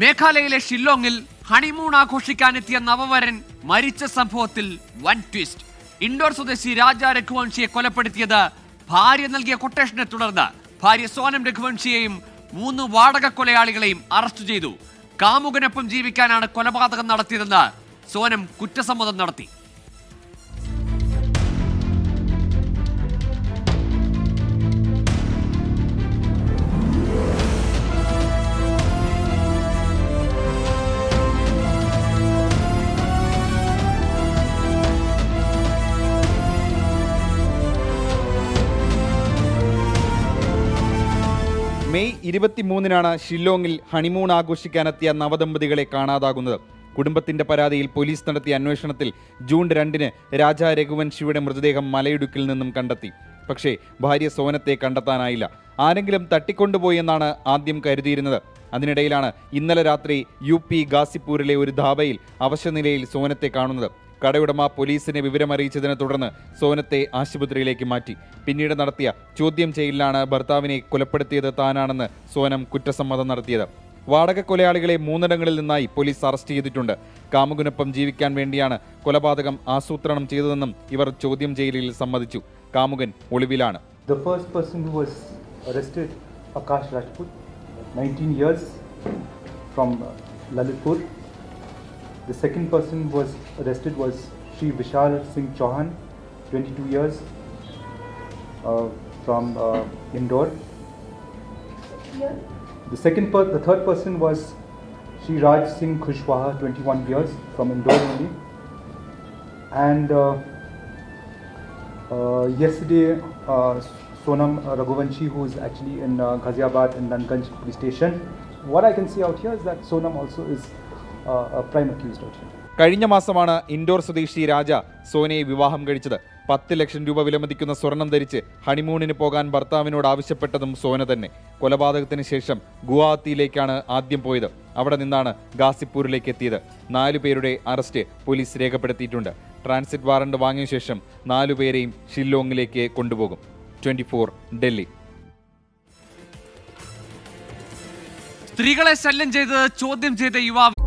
മേഘാലയയിലെ ഷില്ലോങ്ങിൽ honeymoon ആഘോഷിക്കാനെത്തിയ നവവരൻ മരിച്ച സംഭവത്തിൽ വൻ ട്വിസ്റ്റ്. ഇൻഡോർ സ്വദേശി രാജ രഘുവംശിയെ കൊലപ്പെടുത്തിയത് ഭാര്യ നൽകിയ കൊട്ടേഷനെ തുടർന്ന് ഭാര്യ സോനം രഘുവംശിയെയും മൂന്ന് വാടക കൊലയാളികളെയും അറസ്റ്റ് ചെയ്തു. കാമുകനൊപ്പം ജീവിക്കാനാണ് കൊലപാതകം നടത്തിയതെന്ന് സോനം കുറ്റസമ്മതം നടത്തി. മെയ് ഇരുപത്തിമൂന്നിനാണ് ഷില്ലോങ്ങിൽ ഹണിമൂൺ ആഘോഷിക്കാനെത്തിയ നവദമ്പതികളെ കാണാതാകുന്നത്. കുടുംബത്തിന്റെ പരാതിയിൽ പോലീസ് നടത്തിയ അന്വേഷണത്തിൽ ജൂൺ രണ്ടിന് രാജാ രഘുവൻഷിയുടെ മൃതദേഹം മലയിടുക്കിൽ നിന്നും കണ്ടെത്തി. പക്ഷേ ഭാര്യ സോനത്തെ കണ്ടെത്താനായില്ല. ആരെങ്കിലും തട്ടിക്കൊണ്ടുപോയെന്നാണ് ആദ്യം കരുതിയിരുന്നത്. അതിനിടയിലാണ് ഇന്നലെ രാത്രി യു പി ഗാസിപ്പൂരിലെ ഒരു ധാബയിൽ അവശനിലയിൽ സോനത്തെ കാണുന്നത്. കടയുടമ പോലീസിനെ വിവരമറിയിച്ചതിനെ തുടർന്ന് സോനത്തെ ആശുപത്രിയിലേക്ക് മാറ്റി. പിന്നീട് നടത്തിയ ചോദ്യം ചെയ്യലിലാണ് ഭർത്താവിനെ കൊലപ്പെടുത്തിയത് താനാണെന്ന് സോനം കുറ്റസമ്മതം നടത്തിയത്. വാടക കൊലയാളികളെ മൂന്നിടങ്ങളിൽ നിന്നായി പോലീസ് അറസ്റ്റ് ചെയ്തിട്ടുണ്ട്. കാമുകനൊപ്പം ജീവിക്കാൻ വേണ്ടിയാണ് കൊലപാതകം ആസൂത്രണം ചെയ്തതെന്നും ഇവർ ചോദ്യം ചെയ്യലിൽ സമ്മതിച്ചു. കാമുകൻ ഒളിവിലാണ്. The first person who was arrested, Akash Rajput, 19 years from Lalitpur. The second person was arrested was Sri Vishal Singh Chauhan, 22 years uh, from uh, Indore. The second, per- the third person was Sri Raj Singh Kushwaha, 21 years from Indore only. And uh, uh, yesterday, uh, Sonam Raghuvanshi, who is actually in uh, Ghaziabad in Nanganj police station. What I can see out here is that Sonam also is a prime accused out here. കഴിഞ്ഞ മാസമാണ് indoor സ്വദേശി രാജ സോനയെ വിവാഹം കഴിച്ചത്. പത്ത് ലക്ഷം രൂപ വിലമതിക്കുന്ന സ്വർണം ധരിച്ച് ഹണിമൂണിന് പോകാൻ ഭർത്താവിനോട് ആവശ്യപ്പെട്ടതും സോന തന്നെ. കൊലപാതകത്തിന് ശേഷം ഗുവാഹത്തിയിലേക്കാണ് ആദ്യം പോയത്. അവിടെ നിന്നാണ് ഗാസിപ്പൂരിലേക്ക് എത്തിയത്. നാലു പേരുടെ അറസ്റ്റ് പോലീസ് രേഖപ്പെടുത്തിയിട്ടുണ്ട്. ട്രാൻസിറ്റ് വാറണ്ട് വാങ്ങിയ ശേഷം നാലു പേരെയും ഷില്ലോങ്ങിലേക്ക് കൊണ്ടുപോകും. ട്വന്റി ഡൽഹി. സ്ത്രീകളെ ശല്യം ചെയ്ത് ചോദ്യം ചെയ്ത യുവാവ്